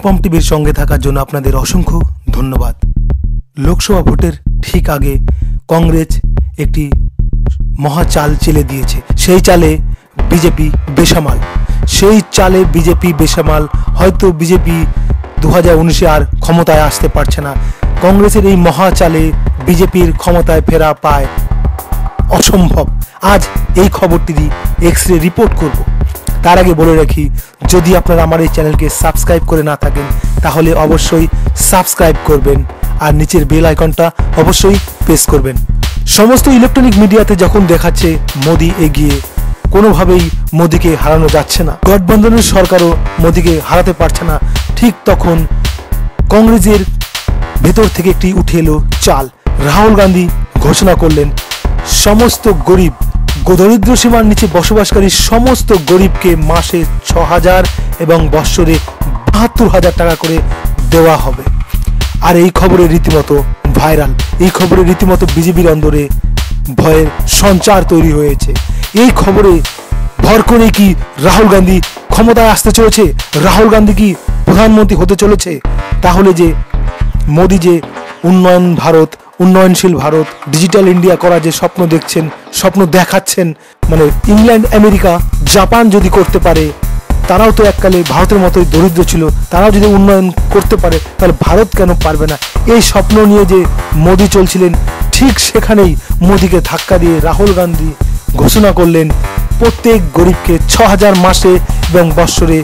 অনুপম টিভির সঙ্গে থাকার জন্য আপনাদের অসংখ্য ধন্যবাদ। লোকসভা ভোটের ঠিক আগে কংগ্রেস একটি মহা চাল চেলে দিয়েছে। সেই চালে বিজেপি বেসামাল। সেই চালে বিজেপি বেসামাল, হয়তো বিজেপি দু হাজার উনিশে আর ক্ষমতায় আসতে পারছে না। কংগ্রেসের এই মহা চালে বিজেপির ক্ষমতায় ফেরা পায় অসম্ভব। আজ এই খবরটি এক্স রে রিপোর্ট করব। তার আগে বলে রাখি, যদি আপনারা আমার এই চ্যানেলকে সাবস্ক্রাইব করে না থাকেন, তাহলে অবশ্যই সাবস্ক্রাইব করবেন আর নিচের বেল আইকনটা অবশ্যই প্রেস করবেন। সমস্ত ইলেকট্রনিক মিডিয়াতে যখন দেখাচ্ছে মোদি এগিয়ে, কোনোভাবেই মোদিকে হারানো যাচ্ছে না। গঠবন্ধনের সরকারও মোদিকে হারাতে পারছে না। ঠিক তখন কংগ্রেসের ভেতর থেকে একটি উঠে এলো চাল। রাহুল গান্ধী ঘোষণা করলেন, সমস্ত গরিব দরিদ্র সীমার নিচে বসবাসকারী সমস্ত গরিবকে মাসে ছ হাজার এবং বৎসরে বাহাত্তর হাজার টাকা করে দেওয়া হবে। আর এই খবরে রীতিমতো ভাইরাল, এই খবরে রীতিমতো বিজেপির অন্দরে ভয়ের সঞ্চার তৈরি হয়েছে। এই খবরে ভর করে কি রাহুল গান্ধী ক্ষমতায় আসতে চলেছে? রাহুল গান্ধী কি প্রধানমন্ত্রী হতে চলেছে? তাহলে যে মোদি যে উন্নয়ন ভারত উন্নয়নশীল ভারত ডিজিটাল ইন্ডিয়া করা যে স্বপ্ন দেখছেন, স্বপ্ন দেখাচ্ছেন মানে ইংল্যান্ড আমেরিকা জাপান যদি করতে পারে, তারাও তো এককালে ভারতের মতোই দরিদ্র ছিল, তারাও যদি উন্নয়ন করতে পারে, তাহলে ভারত কেন পারবে না? এই স্বপ্ন নিয়ে যে মোদি চলছিলেন, ঠিক সেখানেই মোদিকে ধাক্কা দিয়ে রাহুল গান্ধী ঘোষণা করলেন, প্রত্যেক গরিবকে ছ হাজার মাসে এবং বৎসরে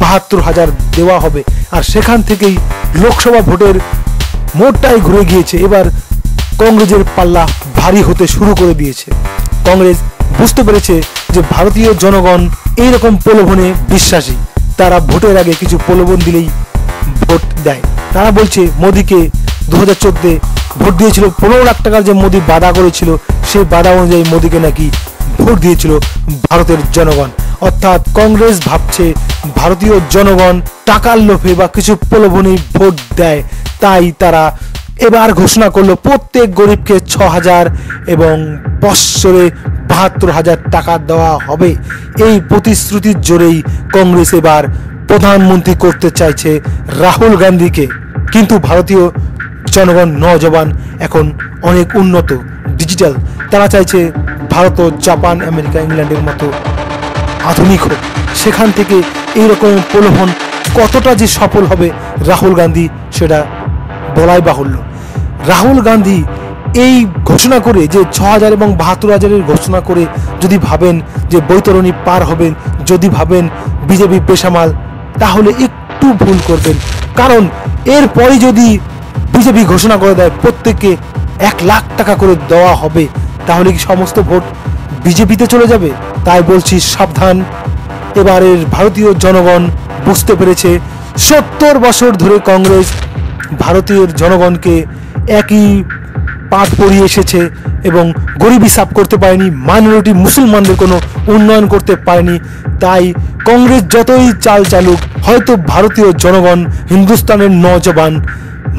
বাহাত্তর হাজার দেওয়া হবে। আর সেখান থেকেই লোকসভা ভোটের মোটটাই ঘুরে গিয়েছে। এবার কংগ্রেসের পাল্লা ভারী হতে শুরু করে দিয়েছে। কংগ্রেস বুঝতে পেরেছে যে ভারতীয় জনগণ এইরকম প্রলোভনে বিশ্বাসী। তারা ভোটের আগে কিছু প্রলোভন দিলেই ভোট দেয়। তারা বলছে, মোদিকে দু হাজার চোদ্দে ভোট দিয়েছিল, পনেরো লাখ টাকার যে মোদি বাধা করেছিল, সেই বাধা অনুযায়ী মোদিকে নাকি ভোট দিয়েছিল ভারতের জনগণ। অর্থাৎ কংগ্রেস ভাবছে, ভারতীয় জনগণ টাকার লোভে বা কিছু প্রলোভনে ভোট দেয়, তাই তারা এবার ঘোষণা করল প্রত্যেক গরিবকে ছ হাজার এবং বৎসরে বাহাত্তর হাজার টাকা দেওয়া হবে। এই প্রতিশ্রুতির জোরেই কংগ্রেস এবার প্রধানমন্ত্রী করতে চাইছে রাহুল গান্ধীকে। কিন্তু ভারতীয় জনগণ নজবান এখন অনেক উন্নত, ডিজিটাল। তারা চাইছে ভারত ও জাপান, আমেরিকা, ইংল্যান্ডের মতো আধুনিক হোক। সেখান থেকে এইরকম প্রলোভন কতটা যে সফল হবে রাহুল গান্ধী, সেটা বলাই বাহুল্য। রাহুল গান্ধী এই ঘোষণা করে যে ছ হাজার এবং বাহাত্তর হাজারের ঘোষণা করে যদি ভাবেন যে বৈতরণী পার হবেন, যদি ভাবেন বিজেপি পেশামাল, তাহলে একটু ভুল করবেন। কারণ এরপরে যদি বিজেপি ঘোষণা করে দেয়, প্রত্যেককে এক লাখ টাকা করে দেওয়া হবে, তাহলে কি সমস্ত ভোট বিজেপিতে চলে যাবে? তাই বলছি সাবধান। এবারের ভারতীয় জনগণ বুঝতে পেরেছে, সত্তর বছর ধরে কংগ্রেস ভারতীয় জনগণকে একই পাঠ পড়িয়ে এসেছে এবং গরিবি সাফ করতে পারেনি, মাইনরিটি মুসলমানদের কোনো উন্নয়ন করতে পারেনি। তাই কংগ্রেস যতই চাল চালুক, হয়তো ভারতীয় জনগণ হিন্দুস্তানের নজবান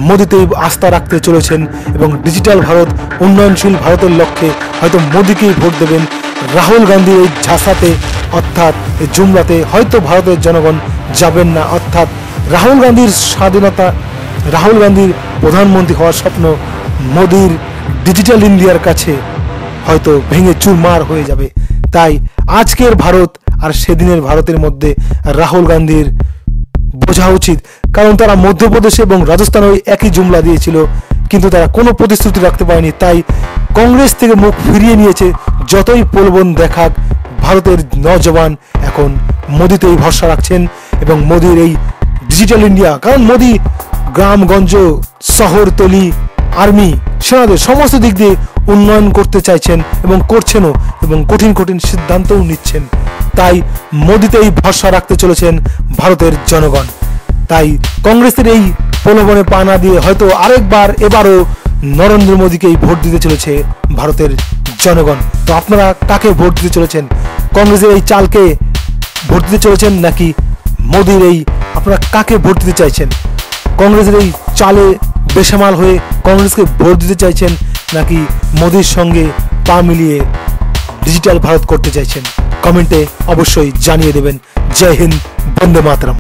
মোদিতেই আস্থা রাখতে চলেছেন এবং ডিজিটাল ভারত, উন্নয়নশীল ভারতের লক্ষ্যে হয়তো মোদিকেই ভোট দেবেন রাহুল গান্ধীর এই ঝাঁসাতে, অর্থাৎ জুমলাতে হয়তো ভারতের জনগণ যাবেন না। অর্থাৎ রাহুল গান্ধীর স্বাধীনতা রাহুল গান্ধীর প্রধানমন্ত্রী হওয়ার স্বপ্ন মোদির ডিজিটাল ইন্ডিয়ার কাছে হয়তো ভেঙে চুরমার হয়ে যাবে। তাই আজকের ভারত আর সেদিনের ভারতের মধ্যে রাহুল গান্ধীর বোঝা উচিত। কারণ তারা মধ্যপ্রদেশ এবং রাজস্থানে ওই একই জুমলা দিয়েছিল, কিন্তু তারা কোনো প্রতিশ্রুতি রাখতে পারেনি। তাই কংগ্রেস থেকে মুখ ফিরিয়ে নিয়েছে, যতই প্রলোভন দেখাক, ভারতের নজওয়ান এখন মোদিতেই ভরসা রাখছেন এবং মোদির এই ডিজিটাল ইন্ডিয়া। কারণ মোদি গ্রামগঞ্জ, শহরতলি, আর্মি, সেনাদের সমস্ত দিক দিয়ে উন্নয়ন করতে চাইছেন এবং করছেনও এবং কঠিন কঠিন সিদ্ধান্তও নিচ্ছেন। তাই মোদিতেই ভরসা রাখতে চলেছেন ভারতের জনগণ। তাই কংগ্রেসের এই প্রলোভনে পা না দিয়ে হয়তো আরেকবার এবারও নরেন্দ্র মোদীকেই ভোট দিতে চলেছে ভারতের জনগণ। তো আপনারা কাকে ভোট দিতে চলেছেন? কংগ্রেসের এই চালকে ভোট দিতে চলেছেন নাকি মোদির এই আপনারা কাকে ভোট দিতে চাইছেন? কংগ্রেসের এই চালে বেসামাল হয়ে কংগ্রেসকে ভোট দিতে চাইছেন নাকি মোদির সঙ্গে পা মিলিয়ে ডিজিটাল ভারত করতে চাইছেন? কমেন্টে অবশ্যই জানিয়ে দেবেন। জয় হিন্দ, বন্দে মাতরম।